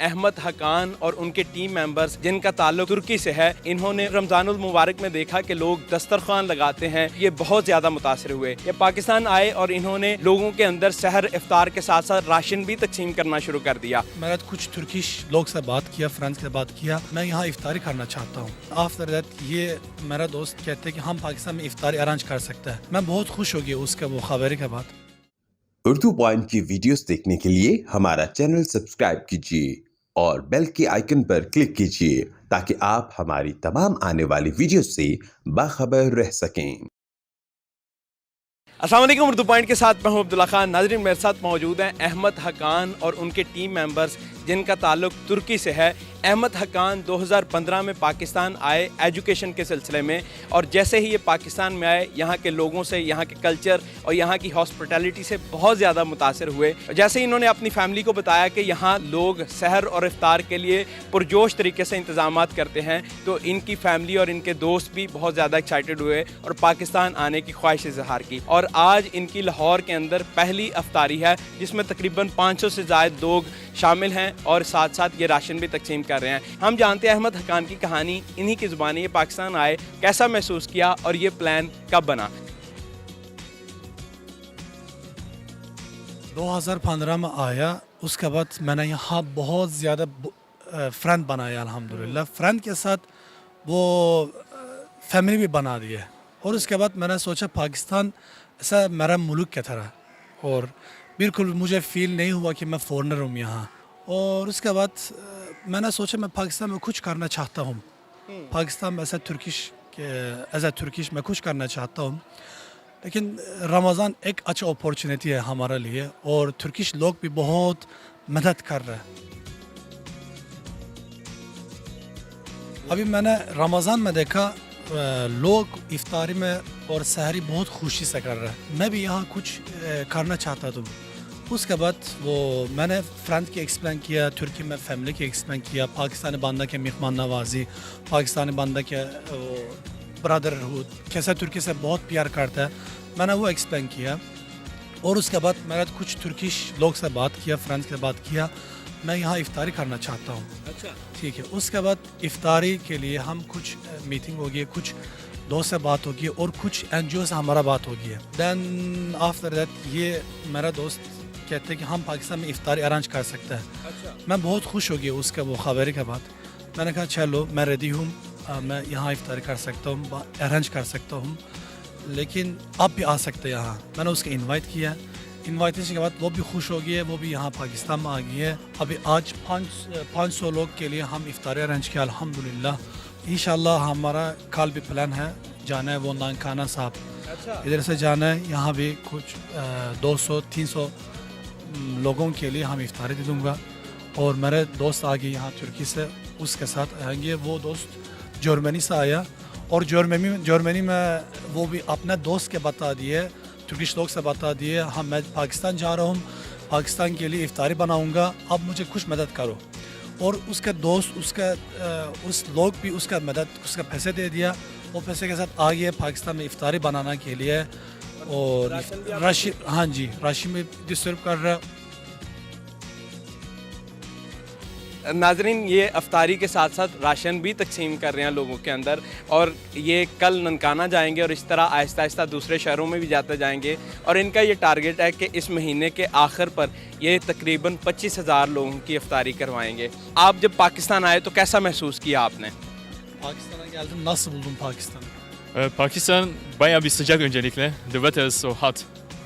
احمد حقان اور ان کے team members جن کا تعلق ترکی سے ہے انہوں نے رمضان المبارک میں دیکھا کہ لوگ دسترخوان لگاتے ہیں یہ بہت زیادہ متاثر ہوئے۔ یہ پاکستان آئے اور انہوں نے لوگوں کے اندر سحر افطار کے ساتھ ساتھ راشن بھی تقسیم کرنا شروع کر دیا۔ میں نے کچھ ترکش لوگ سے بات کیا فرینڈس سے بات کیا۔ میں یہاں افطاری کرنا چاہتا ہوں۔ آفٹر دیٹ یہ میرا دوست کہتے ہیں کہ ہم پاکستان میں افطاری ارانج کر سکتے ہیں۔ میں بہت خوش ہو گیا اس کے وہ خبر کے بعد۔ اردو پوائنٹ کی ویڈیوز دیکھنے کے لیے ہمارا چینل سبسکرائب کیجیے۔ اور بیل کے آئیکن پر کلک کیجیے تاکہ آپ ہماری تمام آنے والی ویڈیو سے باخبر رہ سکیں۔ السلام علیکم، اردو پوائنٹ کے ساتھ میں ہوں عبداللہ خان ناظرین، میرے ساتھ موجود ہیں احمد حقان اور ان کے ٹیم ممبرز جن کا تعلق ترکی سے ہے۔ احمد حقان دو ہزار پندرہ میں پاکستان آئے ایجوکیشن کے سلسلے میں اور جیسے ہی یہ پاکستان میں آئے، یہاں کے لوگوں سے، یہاں کے کلچر اور یہاں کی ہاسپٹیلٹی سے بہت زیادہ متاثر ہوئے۔ جیسے ہی انہوں نے اپنی فیملی کو بتایا کہ یہاں لوگ سحر اور افطار کے لیے پرجوش طریقے سے انتظامات کرتے ہیں، تو ان کی فیملی اور ان کے دوست بھی بہت زیادہ ایکسائٹیڈ ہوئے اور پاکستان آنے کی خواہش اظہار کی۔ اور آج ان کی لاہور کے اندر پہلی افطاری ہے، جس میں تقریباً پانچ سو سے زائد لوگ شامل ہیں اور ساتھ ساتھ یہ راشن بھی تقسیم کر رہے ہیں۔ ہم جانتے ہیں احمد حقان کی کہانی، انہی کی زبانی یہ پاکستان آئے، کیسا محسوس کیا اور یہ پلان کب بنا؟ دو ہزار پندرہ میں آیا، اس کے بعد میں نے یہاں بہت زیادہ فرینڈ بنایا، الحمدللہ۔ فرینڈ کے ساتھ وہ فیملی بھی بنا دیا اور اس کے بعد میں نے سوچا، پاکستان ایسا میرا ملک کی طرح اور بالکل مجھے فیل نہیں ہوا کہ میں فورنر ہوں یہاں۔ اور اس کے بعد میں نے سوچا میں پاکستان میں کچھ کرنا چاہتا ہوں۔ پاکستان میں ایسا ترکش ایز اے ترکش میں کچھ کرنا چاہتا ہوں۔ لیکن رمضان ایک اچھا اپورچونیٹی ہے ہمارے لیے اور ترکش لوگ بھی بہت مدد کر رہے ہیں۔ ابھی میں نے رمضان میں دیکھا، لوگ افطاری میں اور سحری بہت خوشی سے کر رہے ہیں۔ میں بھی یہاں کچھ کرنا چاہتا تھا اس کے بعد وہ میں نے فرینڈ کی ایکسپلین کیا ترکی میں فیملی کی ایکسپلین کیا پاکستانی باندھا کے مہمان نوازی پاکستانی باندھا کے برادر کیسا ترکی سے بہت پیار کرتا ہے میں نے وہ ایکسپلین کیا اور اس کے بعد میں نے کچھ ترکش لوگ سے بات کیا فرینڈ سے بات کیا میں یہاں افطاری کرنا چاہتا ہوں اچھا ٹھیک ہے اس کے بعد افطاری کے لیے ہم کچھ میٹنگ ہوگی کچھ دوست سے بات ہوگی اور کچھ این جی او سے ہمارا بات ہوگی دین آفٹر دیٹ یہ میرا دوست کہتے ہیں کہ ہم پاکستان میں افطاری ارانج کر سکتے ہیں میں بہت خوش ہو گیا اس کے وہ خبر کے بعد میں نے کہا چلو میں ریڈی ہوں میں یہاں افطاری کر سکتا ہوں ارینج کر سکتا ہوں لیکن آپ بھی آ سکتے ہیں یہاں میں نے اس کو انوائٹ کیا انوائٹیشن کے بعد وہ بھی خوش ہو گئی ہے وہ بھی یہاں پاکستان میں آ گئی ہے ابھی آج پانچ پانچ سو لوگ کے لیے ہم افطاری ارینج کیا الحمد للہ ان شاء اللہ ہمارا کال بھی پلان لوگوں کے لیے ہم افطاری دے دوں گا۔ اور میرے دوست آگے یہاں ترکی سے اس کے ساتھ آئیں گے۔ وہ دوست جرمنی سے آیا۔ اور جرمنی جرمنی میں وہ بھی اپنے دوست کے بتا دیے، ترکش لوگ سے بتا دیے ہم میں پاکستان جا رہا ہوں، پاکستان کے لیے افطاری بناؤں گا، اب مجھے کچھ مدد کرو۔ اور اس کے دوست، اس کا اس لوگ بھی اس کا مدد، اس کا پیسے دے دیا۔ وہ پیسے کے ساتھ آگے پاکستان میں افطاری بنانا کے لیے اور راشی ہاں جی راشی میں ڈسٹرب کر رہا ناظرین یہ افطاری کے ساتھ ساتھ راشن بھی تقسیم کر رہے ہیں لوگوں کے اندر اور یہ کل ننکانہ جائیں گے اور اس طرح آہستہ آہستہ دوسرے شہروں میں بھی جاتے جائیں گے اور ان کا یہ ٹارگٹ ہے کہ اس مہینے کے آخر پر یہ تقریباً پچیس ہزار لوگوں کی افطاری کروائیں گے۔ آپ جب پاکستان آئے تو کیسا محسوس کیا آپ نے؟ Pakistan'a Ee, Pakistan bayağı bir sıcak öncelikle. The weather is so hot.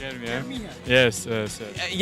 Germi ya. Yes, yes, yes.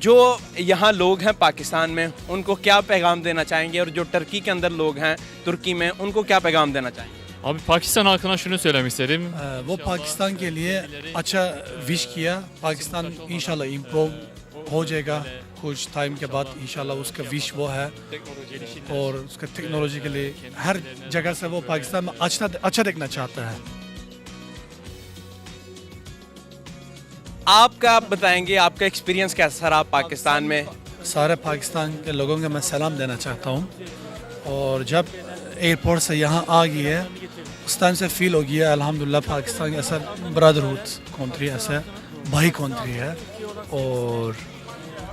جو یہاں لوگ ہیں پاکستان میں ان کو کیا پیغام دینا چاہیں گے اور جو ٹرکی کے اندر لوگ ہیں ترکی میں ان کو کیا پیغام دینا چاہیں گے Abi Pakistan halkına şunu söylemek isterim. Ee, bu Pakistan geliye aça wish kiya. Pakistan inşallah improve ہو جائے گا کچھ ٹائم کے بعد انشاءاللہ اس کا وش وہ ہے اور اس کا ٹیکنالوجی کے لیے ہر جگہ سے وہ پاکستان میں اچھا, اچھا دیکھنا چاہتا ہے آپ کا آپ بتائیں گے آپ کا ایکسپیرینس کیسا رہا پاکستان میں؟ سارے پاکستان کے لوگوں کو میں سلام دینا چاہتا ہوں۔ اور جب ایئرپورٹ سے یہاں آ گئی ہے، اس ٹائم سے فیل ہو گیا الحمدللہ پاکستان ایسا برادرہڈ کنٹری ایسا بھائی کنٹری ہے۔ اور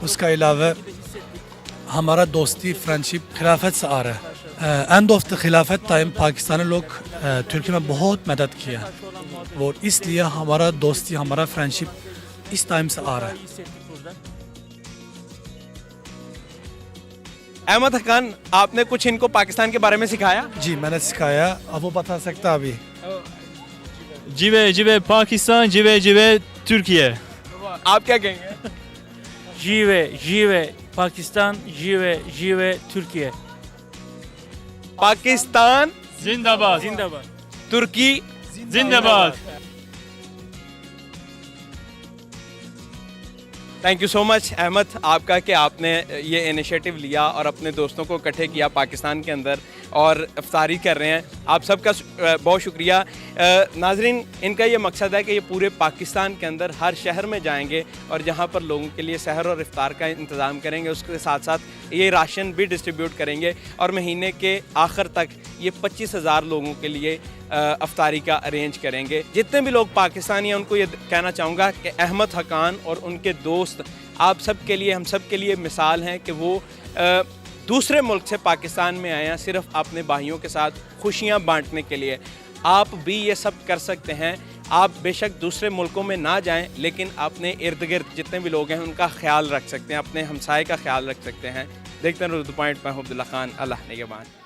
اس کا علاوہ ہمارا دوستی فرینڈشپ خلافت سے آ رہا ہے۔ اینڈ آف دا خلافت ٹائم پاکستانی لوگ ترکی میں بہت مدد کیا۔ اور اس لیے ہمارا دوستی، ہمارا فرینڈشپ اس ٹائم سے آ رہا ہے احمد حقان آپ نے کچھ ان کو پاکستان کے بارے میں سکھایا جی میں نے سکھایا اب وہ بتا سکتا ابھی Jive Jive Pakistan, Jive Jive Türkiye. آپ کیا کہیں گے Jive, Jive, Pakistan, Jive, Jive, Türkiye. Pakistan Zindabad. Zindabad. ترکی Zindabad. Thank you so much Ahmed آپ کا کہ آپ نے یہ انیشیٹو لیا اور اپنے دوستوں کو اکٹھے کیا پاکستان کے اندر اور افطاری کر رہے ہیں۔ آپ سب کا بہت شکریہ۔ ناظرین، ان کا یہ مقصد ہے کہ یہ پورے پاکستان کے اندر ہر شہر میں جائیں گے اور جہاں پر لوگوں کے لیے سحر اور افطار کا انتظام کریں گے، اس کے ساتھ ساتھ یہ راشن بھی ڈسٹریبیوٹ کریں گے اور مہینے کے آخر تک یہ پچیس ہزار لوگوں کے لیے افطاری کا ارینج کریں گے۔ جتنے بھی لوگ پاکستانی ہیں، ان کو یہ کہنا چاہوں گا کہ احمد حقان اور ان کے دوست، آپ سب کے لیے، ہم سب کے لیے مثال ہیں کہ وہ دوسرے ملک سے پاکستان میں آئے ہیں صرف اپنے بھائیوں کے ساتھ خوشیاں بانٹنے کے لیے۔ آپ بھی یہ سب کر سکتے ہیں۔ آپ بے شک دوسرے ملکوں میں نہ جائیں، لیکن اپنے ارد گرد جتنے بھی لوگ ہیں، ان کا خیال رکھ سکتے ہیں، اپنے ہمسائے کا خیال رکھ سکتے ہیں۔ دیکھتے ہیں پوائنٹ میں عبداللہ خان، اللہ نگبان